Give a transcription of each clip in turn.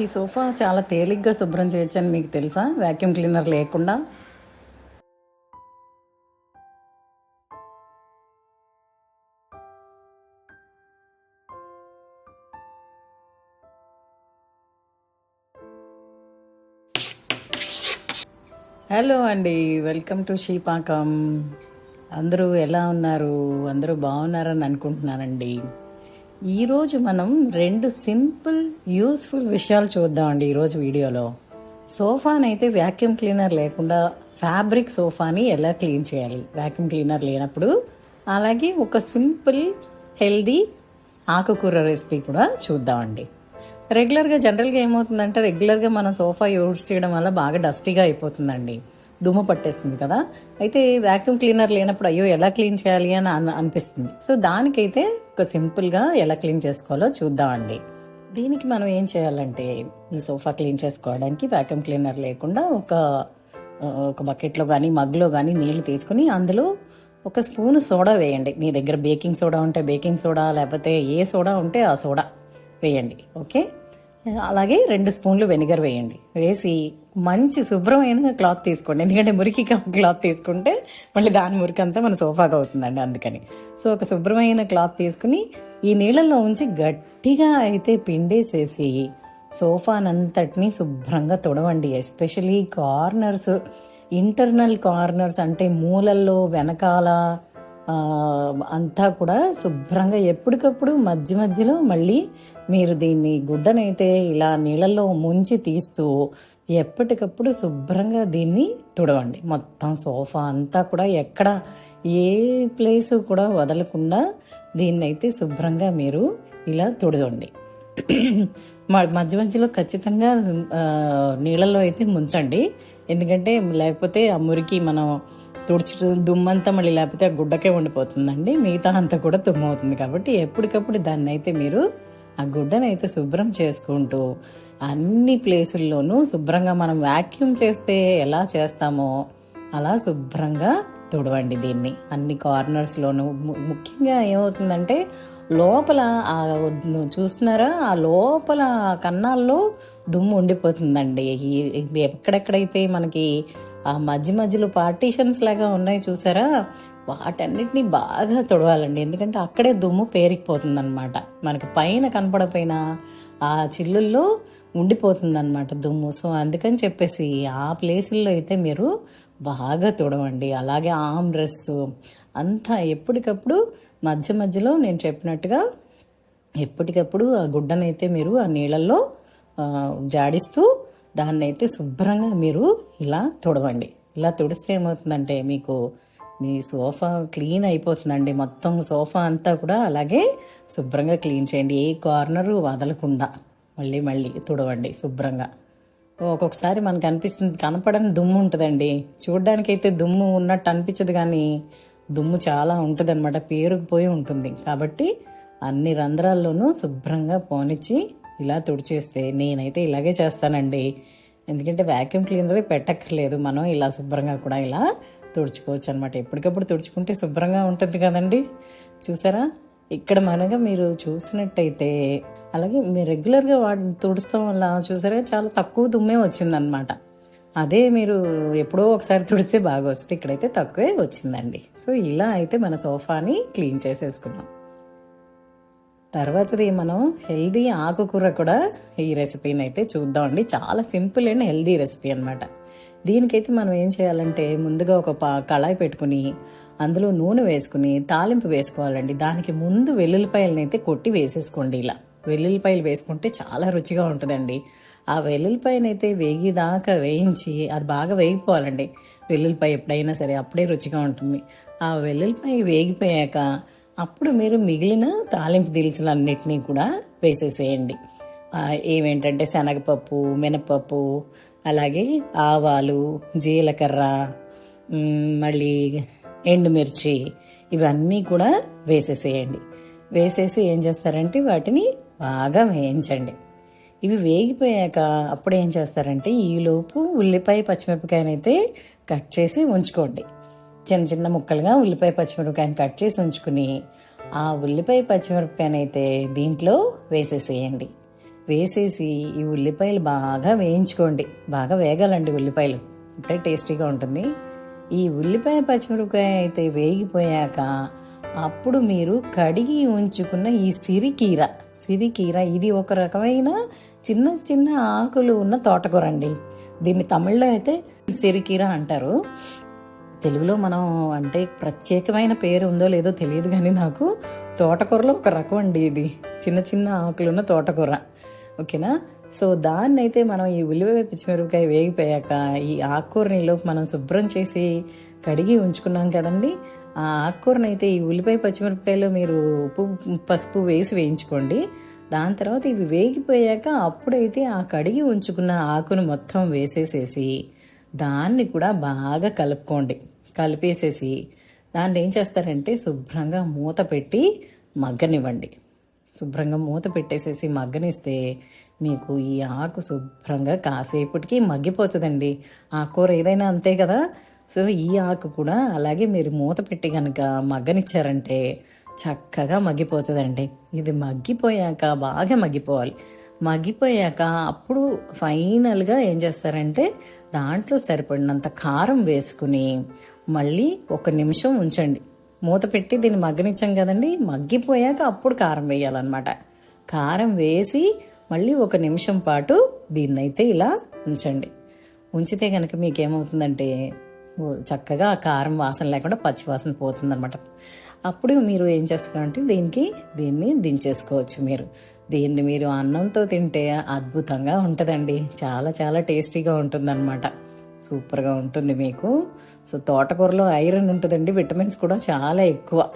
ఈ సోఫా చాలా తేలిగ్గా శుభ్రం చేయొచ్చని మీకు తెలుసా? వ్యాక్యూమ్ క్లీనర్ లేకుండా. హలో అండి వెల్కమ్ టు షీపాకం అందరూ ఎలా ఉన్నారు? అందరూ బాగున్నారని అనుకుంటున్నానండి. ఈరోజు మనం రెండు సింపుల్ యూస్ఫుల్ విషయాలు చూద్దామండి ఈరోజు వీడియోలో. సోఫానైతే వ్యాక్యూమ్ క్లీనర్ లేకుండా ఫ్యాబ్రిక్ సోఫాని ఎలా క్లీన్ చేయాలి? వ్యాక్యూమ్ క్లీనర్ లేనప్పుడు అలాగే ఒక సింపుల్ హెల్దీ ఆకుకూర రెసిపీ కూడా చూద్దామండి. రెగ్యులర్గా జనరల్గా ఏమవుతుందంటే రెగ్యులర్గా మనం సోఫా యూజ్ చేయడం వల్ల బాగా డస్టీగా అయిపోతుందండి. దుమ్ము పట్టేస్తుంది కదా. అయితే వ్యాక్యూమ్ క్లీనర్ లేనప్పుడు అయ్యో ఎలా క్లీన్ చేయాలి అని అనిపిస్తుంది. సో దానికైతే ఒక సింపుల్గా ఎలా క్లీన్ చేసుకోవాలో చూద్దామండి. దీనికి మనం ఏం చేయాలంటే ఈ సోఫా క్లీన్ చేసుకోవడానికి వ్యాక్యూమ్ క్లీనర్ లేకుండా ఒక ఒక బకెట్లో కానీ మగ్లో కానీ నీళ్ళు తీసుకుని అందులో ఒక స్పూన్ సోడా వేయండి. మీ దగ్గర బేకింగ్ సోడా ఉంటే బేకింగ్ సోడా లేకపోతే ఏ సోడా ఉంటే ఆ సోడా వేయండి. ఓకే అలాగే రెండు స్పూన్లు వెనిగర్ వేయండి. వేసి మంచి శుభ్రమైన క్లాత్ తీసుకోండి. ఎందుకంటే మురికి క్లాత్ తీసుకుంటే మళ్ళీ దాని మురికి అంతా మన సోఫాగా అవుతుందండి అందుకని. సో ఒక శుభ్రమైన క్లాత్ తీసుకుని ఈ నీళ్ళల్లో ఉంచి గట్టిగా అయితే పిండేసేసి సోఫానంతటిని శుభ్రంగా తుడవండి. ఎస్పెషలీ కార్నర్స్ ఇంటర్నల్ కార్నర్స్ అంటే మూలల్లో వెనకాల అంతా కూడా శుభ్రంగా ఎప్పటికప్పుడు మధ్య మధ్యలో మళ్ళీ మీరు దీన్ని గుడ్డనైతే ఇలా నీళ్ళల్లో ముంచి తీస్తూ ఎప్పటికప్పుడు శుభ్రంగా దీన్ని తుడవండి. మొత్తం సోఫా అంతా కూడా ఎక్కడ ఏ ప్లేస్ కూడా వదలకుండా దీన్నైతే శుభ్రంగా మీరు ఇలా తుడవండి. మ- మధ్య మధ్యలో ఖచ్చితంగా నీళ్ళల్లో అయితే ముంచండి. ఎందుకంటే లేకపోతే ఆ మురికి మనం తుడిచి దుమ్మంతా మళ్ళీ లేకపోతే ఆ గుడ్డకే ఉండిపోతుందండి. మిగతా అంతా కూడా దుమ్ము అవుతుంది కాబట్టి ఎప్పటికప్పుడు దాన్ని అయితే మీరు ఆ గుడ్డనైతే శుభ్రం చేసుకుంటూ అన్ని ప్లేసుల్లోనూ శుభ్రంగా మనం వాక్యూమ్ చేస్తే ఎలా చేస్తామో అలా శుభ్రంగా తుడవండి దీన్ని. అన్ని కార్నర్స్లోనూ ముఖ్యంగా ఏమవుతుందంటే లోపల ఆ చూస్తున్నారా? ఆ లోపల కన్నాల్లో దుమ్ము ఉండిపోతుందండి. ఎక్కడెక్కడైతే మనకి ఆ మధ్య మధ్యలో పార్టీషన్స్ లాగా ఉన్నాయి చూసారా? వాటన్నిటిని బాగా తొడవాలండి. ఎందుకంటే అక్కడే దుమ్ము పేరుకుపోతుంది అనమాట మనకి పైన కనపడపోయినా ఆ చిల్లుల్లో ఉండిపోతుంది దుమ్ము. సో అందుకని చెప్పేసి ఆ ప్లేసుల్లో అయితే మీరు బాగా తుడవండి. అలాగే ఆమ్ డ్రెస్ అంతా ఎప్పటికప్పుడు మధ్య మధ్యలో నేను చెప్పినట్టుగా ఎప్పటికప్పుడు ఆ గుడ్డనైతే మీరు ఆ నీళ్ళల్లో జాడిస్తూ దాన్ని అయితే శుభ్రంగా మీరు ఇలా తుడవండి. ఇలా తుడిస్తే ఏమవుతుందంటే మీకు మీ సోఫా క్లీన్ అయిపోతుందండి. మొత్తం సోఫా అంతా కూడా అలాగే శుభ్రంగా క్లీన్ చేయండి. ఏ కార్నరు వదలకుండా మళ్ళీ మళ్ళీ తుడవండి శుభ్రంగా. ఒక్కొక్కసారి మనకు అనిపిస్తుంది కనపడని దుమ్ము ఉంటుందండి. చూడ్డానికైతే దుమ్ము ఉన్నట్టు అనిపించదు కానీ దుమ్ము చాలా ఉంటుంది అనమాట పేరుకుపోయి ఉంటుంది. కాబట్టి అన్ని రంధ్రాల్లోనూ శుభ్రంగా పోనిచ్చి ఇలా తుడిచేస్తే నేనైతే ఇలాగే చేస్తానండి. ఎందుకంటే వ్యాక్యూమ్ క్లీనర్ పెట్టక్కర్లేదు. మనం ఇలా శుభ్రంగా కూడా ఇలా తుడుచుకోవచ్చు అనమాట ఎప్పటికప్పుడు తుడుచుకుంటే శుభ్రంగా ఉంటుంది కదండి. చూసారా? ఇక్కడ మనగా మీరు చూసినట్టయితే అలాగే మీరు రెగ్యులర్గా వాటిని తుడుస్తాం వల్ల చూసారా? చాలా తక్కువ దుమ్మే వచ్చిందనమాట అదే మీరు ఎప్పుడో ఒకసారి తుడిస్తే బాగా వస్తుంది ఇక్కడైతే తక్కువే వచ్చిందండి. సో ఇలా అయితే మన సోఫాని క్లీన్ చేసేసుకున్నాం. తర్వాతది మనం హెల్దీ ఆకుకూర కూడా ఈ రెసిపీని అయితే చూద్దామండి. చాలా సింపుల్ అండ్ హెల్దీ రెసిపీ అనమాట దీనికైతే మనం ఏం చేయాలంటే ముందుగా ఒక పా కళాయి పెట్టుకుని అందులో నూనె వేసుకుని తాలింపు వేసుకోవాలండి. దానికి ముందు వెల్లుల్లిపాయలని అయితే కొట్టి వేసేసుకోండి ఇలా. వెల్లుల్లిపాయలు వేసుకుంటే చాలా రుచిగా ఉంటుందండి. ఆ వెల్లుల్లిపాయనైతే వేగిదాకా వేయించి అది బాగా వేగిపోవాలండి. వెల్లుల్లిపాయ ఎప్పుడైనా సరే అప్పుడే రుచిగా ఉంటుంది. ఆ వెల్లుల్లిపాయ వేగిపోయాక అప్పుడు మీరు మిగిలిన తాలింపు దినుసులన్నిటినీ కూడా వేసేసేయండి. ఏమేంటంటే శనగపప్పు మినపప్పు అలాగే ఆవాలు జీలకర్ర మళ్ళీ ఎండుమిర్చి ఇవన్నీ కూడా వేసేసేయండి. వేసేసి ఏం చేస్తారంటే వాటిని బాగా వేయించండి. ఇవి వేగిపోయాక అప్పుడు ఏం చేస్తారంటే ఈలోపు ఉల్లిపాయ పచ్చిమిరపకాయనైతే కట్ చేసి ఉంచుకోండి. చిన్న చిన్న ముక్కలుగా ఉల్లిపాయ పచ్చిమిరపకాయని కట్ చేసి ఉంచుకుని ఆ ఉల్లిపాయ పచ్చిమిరపకాయని అయితే దీంట్లో వేసేసేయండి. వేసేసి ఈ ఉల్లిపాయలు బాగా వేయించుకోండి. బాగా వేగాలండి ఉల్లిపాయలు. అంటే టేస్టీగా ఉంటుంది. ఈ ఉల్లిపాయ పచ్చిమిరపకాయ అయితే వేగిపోయాక అప్పుడు మీరు కడిగి ఉంచుకున్న ఈ సిరికీర సిరికీర ఇది ఒక రకమైన చిన్న చిన్న ఆకులు ఉన్న తోటకూర అండి. దీన్ని తమిళ్ళో అయితే సిరికీర అంటారు. తెలుగులో మనం అంటే ప్రత్యేకమైన పేరు ఉందో లేదో తెలియదు కానీ నాకు తోటకూరలో ఒక రకం అండి ఇది. చిన్న చిన్న ఆకులున్న తోటకూర. ఓకేనా? సో దాన్ని అయితే మనం ఈ ఉల్లిపాయ పచ్చిమిరపకాయ వేగిపోయాక ఈ ఆకుకూరనిలో మనం శుభ్రం చేసి కడిగి ఉంచుకున్నాం కదండి. ఆ ఆకుకూరని అయితే ఈ ఉల్లిపాయ పచ్చిమిరపకాయలో మీరు ఉప్పు పసుపు వేసి వేయించుకోండి. దాని తర్వాత ఇవి వేగిపోయాక అప్పుడైతే ఆ కడిగి ఉంచుకున్న ఆకును మొత్తం వేసేసేసి దాన్ని కూడా బాగా కలుపుకోండి. కలిపేసేసి దాన్ని ఏం చేస్తారంటే శుభ్రంగా మూత పెట్టి మగ్గనివ్వండి. శుభ్రంగా మూత పెట్టేసేసి మగ్గనిస్తే మీకు ఈ ఆకు శుభ్రంగా కాసేపటికి మగ్గిపోతుందండి. ఆ కూర ఏదైనా అంతే కదా? సో ఈ ఆకు కూడా అలాగే మీరు మూత పెట్టి కనుక మగ్గనిచ్చారంటే చక్కగా మగ్గిపోతుందండి. ఇది మగ్గిపోయాక బాగా మగ్గిపోవాలి. మగ్గిపోయాక అప్పుడు ఫైనల్గా ఏం చేస్తారంటే దాంట్లో సరిపడినంత కారం వేసుకుని మళ్ళీ ఒక నిమిషం ఉంచండి. మూత పెట్టి దీన్ని మగ్గనిచ్చాం కదండి మగ్గిపోయాక అప్పుడు కారం వేయాలన్నమాట. కారం వేసి మళ్ళీ ఒక నిమిషం పాటు దీన్నైతే ఇలా ఉంచండి. ఉంచితే కనుక మీకేమవుతుందంటే చక్కగా ఆ కారం వాసన లేకుండా పచ్చి వాసన పోతుందనమాట అప్పుడు మీరు ఏం చేస్తారంటే దీనికి దీన్ని దించేసుకోవచ్చు మీరు. దీన్ని మీరు అన్నంతో తింటే అద్భుతంగా ఉంటుందండి. చాలా చాలా టేస్టీగా ఉంటుందన్నమాట. సూపర్గా ఉంటుంది మీకు. సో తోటకూరలో ఐరన్ ఉంటుందండి. విటమిన్స్ కూడా చాలా ఎక్కువ.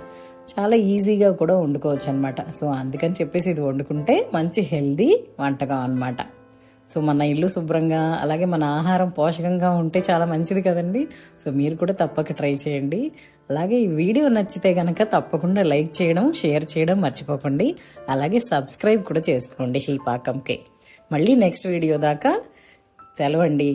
చాలా ఈజీగా కూడా వండుకోవచ్చు అనమాట సో అందుకని చెప్పేసి ఇది వండుకుంటే మంచి హెల్దీ వంటకం అనమాట సో మన ఇల్లు శుభ్రంగా అలాగే మన ఆహారం పోషకంగా ఉంటే చాలా మంచిది కదండి. సో మీరు కూడా తప్పక ట్రై చేయండి. అలాగే ఈ వీడియో నచ్చితే కనుక తప్పకుండా లైక్ చేయడం షేర్ చేయడం మర్చిపోకండి. అలాగే సబ్స్క్రైబ్ కూడా చేసుకోండి షీపాకంకి మళ్ళీ నెక్స్ట్ వీడియో దాకా తెలవండి.